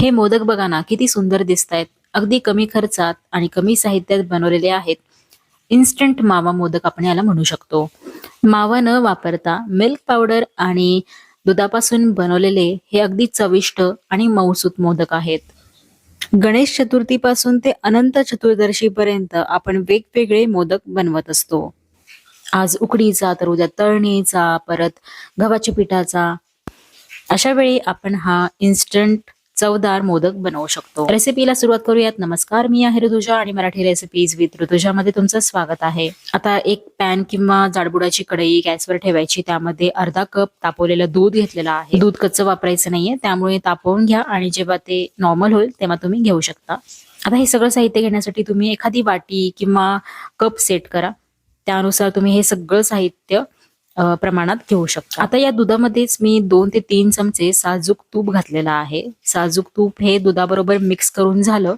हे मोदक बघा ना किती सुंदर दिसत आहेत अगदी कमी खर्चात आणि कमी साहित्यात बनवलेले आहेत. इन्स्टंट मावा मोदक आपण याला म्हणू शकतो. मावा न वापरता मिल्क पावडर आणि दुधापासून बनवलेले हे अगदी चविष्ट आणि मऊसूत मोदक आहेत. गणेश चतुर्थीपासून ते अनंत चतुर्दशी पर्यंत आपण वेगवेगळे मोदक बनवत असतो. आज उकडीचा तर उद्या तळणीचा परत गव्हाच्या पिठाचा. अशा वेळी आपण हा इन्स्टंट चवदार मोदक बनवू शकतो. रेसिपीला सुरुवात करूयात. नमस्कार मी आहे ऋतुजा आणि मराठी रेसिपीज विथ ऋतुजामध्ये तुमचं स्वागत आहे. आता एक पॅन किंवा जाडबुडाची कढई गॅसवर ठेवायची. त्यामध्ये अर्धा कप तापवलेलं दूध घेतलेलं आहे. दूध कच्चं वापरायचं नाहीये. त्यामुळे तापवून घ्या आणि जेव्हा ते नॉर्मल होईल तेव्हा तुम्ही घेऊ शकता. आता हे सगळं साहित्य घेण्यासाठी तुम्ही एखादी वाटी किंवा कप सेट करा. त्यानुसार तुम्ही हे सगळं साहित्य प्रमाणात घेऊ शकता. आता या दुधामध्येच मी दोन ते तीन चमचे साजूक तूप घातलेला आहे. साजूक तूप हे दुधाबरोबर मिक्स करून झालं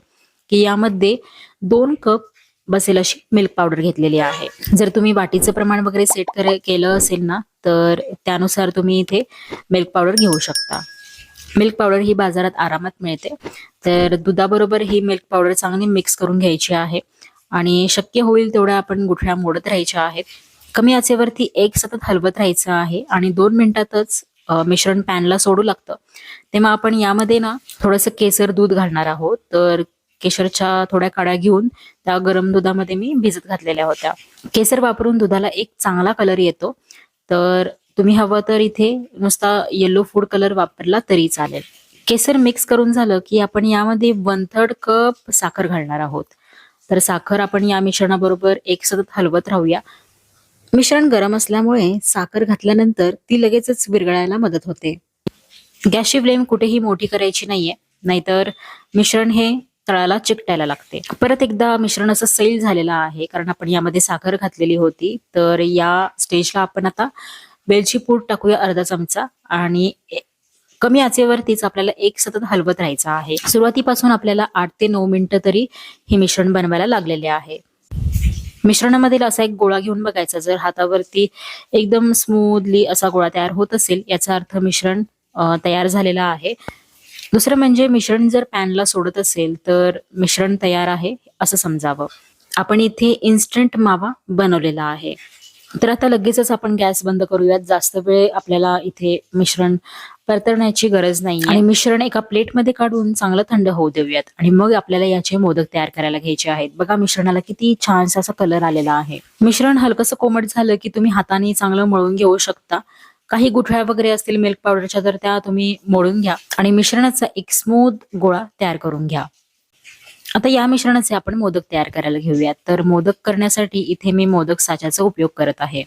की यामध्ये दोन कप बसेल अशी मिल्क पावडर घेतलेली आहे. जर तुम्ही वाटीचं प्रमाण वगैरे सेट करे केलं असेल ना तर त्यानुसार तुम्ही इथे मिल्क पावडर घेऊ शकता. मिल्क पावडर ही बाजारात आरामात मिळते. तर दुधाबरोबर ही मिल्क पावडर चांगली मिक्स करून घ्यायची आहे. आणि शक्य होईल तेवढ्या आपण गुठळ्या मोडत राहायच्या आहेत. कमी आचेवरती एक सतत हलवत राहायचं आहे आणि दोन मिनिटातच मिश्रण पॅनला सोडू लागतं. तेव्हा आपण यामध्ये ना थोडंसं केसर दूध घालणार आहोत. तर केशरच्या थोड्या काड्या घेऊन त्या गरम दुधामध्ये मी भिजत घातलेल्या होत्या. केसर वापरून दुधाला एक चांगला कलर येतो. तर तुम्ही हवं तर इथे नुसता येलो फूड कलर वापरला तरी चालेल. केसर मिक्स करून झालं की आपण यामध्ये वन थर्ड कप साखर घालणार आहोत. तर साखर आपण या मिश्रणाबरोबर एक सतत हलवत राहूया. मिश्रण गरम असल्यामुळे साखर घातल्यानंतर ती लगेचच विरघळायला मदत होते. गॅसची फ्लेम कुठेही मोठी करायची नाहीये नाहीतर मिश्रण हे तळाला चिकटायला लागते. परत एकदा मिश्रण असं सैल झालेलं आहे कारण आपण यामध्ये साखर घातलेली होती तर या स्टेजला आपण आता वेलची पूड टाकूया अर्धा चमचा आणि कमी आचेवरतीच आपल्याला एक सतत हलवत राहायचं आहे. सुरुवातीपासून आपल्याला आठ ते नऊ मिनिटं तरी हे मिश्रण बनवायला लागलेले आहे. मिश्रणामधील असा एक गोळा घेऊन बघायचा. जर हातावरती एकदम स्मूथली असा गोळा तयार होत असेल याचा अर्थ मिश्रण तयार झालेला आहे. दुसरं म्हणजे मिश्रण जर पॅनला सोडत असेल तर मिश्रण तयार आहे असं समजावं. आपण इथे इन्स्टंट मावा बनवलेला आहे. तर आता लगेचच आपण गॅस बंद करूयात. जास्त वेळ आपल्याला इथे मिश्रण परतवण्याची गरज नाही आणि मिश्रण एका प्लेटमध्ये काढून चांगलं थंड होऊ देऊयात. आणि मग आपल्याला याचे मोदक तयार करायला घ्यायचे आहेत. बघा मिश्रणाला किती छानसा असा कलर आलेला आहे. मिश्रण हलकसं कोमट झालं की तुम्ही हाताने चांगलं मळून घेऊ शकता. काही गुठळ्या वगैरे असतील मिल्क पावडरच्या तर त्या तुम्ही मोडून घ्या. आणि मिश्रणाचा एक स्मूथ गोळा तयार करून घ्या. आता या मिश्रणाचे आपण मोदक तयार करायला घेऊयात. तर मोदक करण्यासाठी इथे मी मोदक साच्याचा उपयोग करत आहे.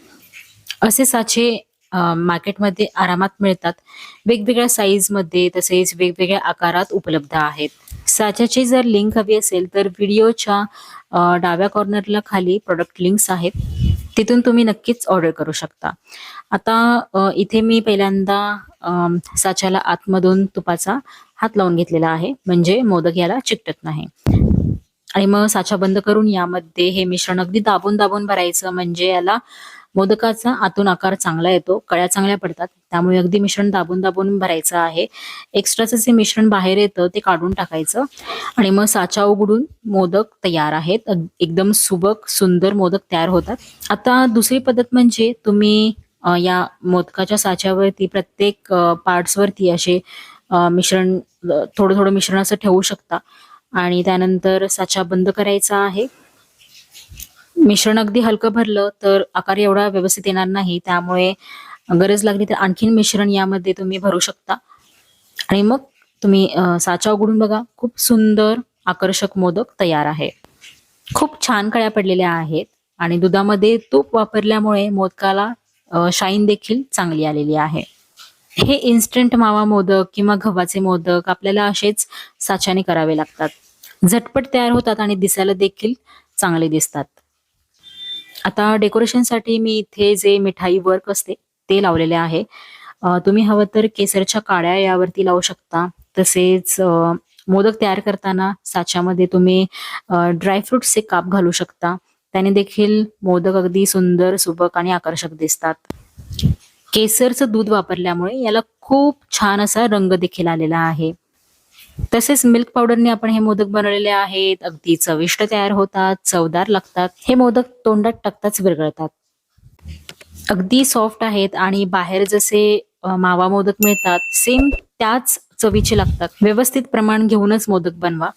असे साचे मार्केटमध्ये आरामात मिळतात. वेगवेगळ्या साईजमध्ये तसेच वेगवेगळ्या आकारात उपलब्ध आहेत. साच्याची जर लिंक हवी असेल तर व्हिडिओच्या डाव्या कॉर्नरला खाली प्रोडक्ट लिंक्स आहेत. तिथून तुम्ही नक्कीच ऑर्डर करू शकता. आता इथे मी पहिल्यांदा साच्याला आतमधून तुपाचा हात लावून घेतलेला आहे. म्हणजे मोदक याला चिकटत नाही. आणि मग साचा बंद करून यामध्ये हे मिश्रण अगदी दाबून दाबून भरायचं. म्हणजे याला मोदकाचा आतून आकार चांगला येतो कळ्या चांगल्या पडतात. त्यामुळे अगदी मिश्रण दाबून दाबून भरायचं आहे. एक्स्ट्राचं जे मिश्रण बाहेर येतं ते काढून टाकायचं. आणि मग साचा उघडून मोदक तयार आहेत. एकदम सुबक सुंदर मोदक तयार होतात. आता दुसरी पद्धत म्हणजे तुम्ही या मोदकाच्या साच्यावरती प्रत्येक पार्ट्सवरती असे मिश्रण थोडं थोडं मिश्रण असं ठेवू शकता. आणि त्यानंतर साचा बंद करायचा आहे. मिश्रण अगदी हलकं भरलं तर आकार एवढा व्यवस्थित येणार नाही त्यामुळे गरज लागली तर आणखीन मिश्रण यामध्ये तुम्ही भरू शकता. आणि मग तुम्ही साचा उघडून बघा. खूप सुंदर आकर्षक मोदक तयार आहे. खूप छान कळ्या पडलेल्या आहेत आणि दुधामध्ये तूप वापरल्यामुळे मोदकाला शाईन देखील चांगली आलेली आहे. हे इन्स्टंट मावा मोदक किंवा गव्हाचे मोदक आपल्याला असेच साच्याने करावे लागतात. झटपट तयार होतात आणि दिसायला देखील चांगले दिसतात. आता डेकोरेशनसाठी मी इथे जे मिठाई वर्क असते ते लावलेले आहे. तुम्ही हवं तर केसरच्या काड्या यावरती लावू शकता. तसेच मोदक तयार करताना साच्यामध्ये तुम्ही ड्रायफ्रुट्सचे काप घालू शकता. त्याने देखील मोदक अगदी सुंदर सुबक आणि आकर्षक दिसतात. केसरचं दूध वापरल्यामुळे याला खूप छान असा रंग देखील आलेला आहे. तसेच मिल्क पावडरने आपण हे मोदक बनवलेले आहेत. अगदी चविष्ट तयार होतात चवदार लागतात. हे मोदक तोंडात टाकताच विरघळतात. अगदी सॉफ्ट आहेत आणि बाहेर जसे मावा मोदक मिळतात सेम त्याच चवीचे लागतात. व्यवस्थित प्रमाण घेऊनच मोदक बनवा.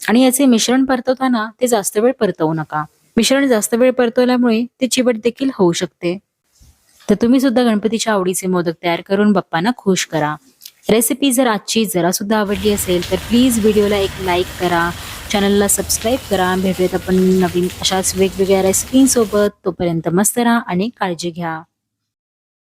आणि याचे मिश्रण परतवताना ते जास्त वेळ परतवू नका. मिश्रण जास्त वेळ परतवल्यामुळे ते चिवट देखील होऊ शकते. तर तुम्ही सुद्धा गणपतीच्या आवडीचे मोदक तयार करून बाप्पांना खुश करा. रेसिपी जर आजची जरा सुद्धा आवडली असेल तर प्लीज व्हिडिओला एक लाईक करा. चॅनलला सबस्क्राईब करा. भेटूयात आपण नवीन अशाच वेगवेगळ्या रेसिपींसोबत. तोपर्यंत मस्त राहा आणि काळजी घ्या.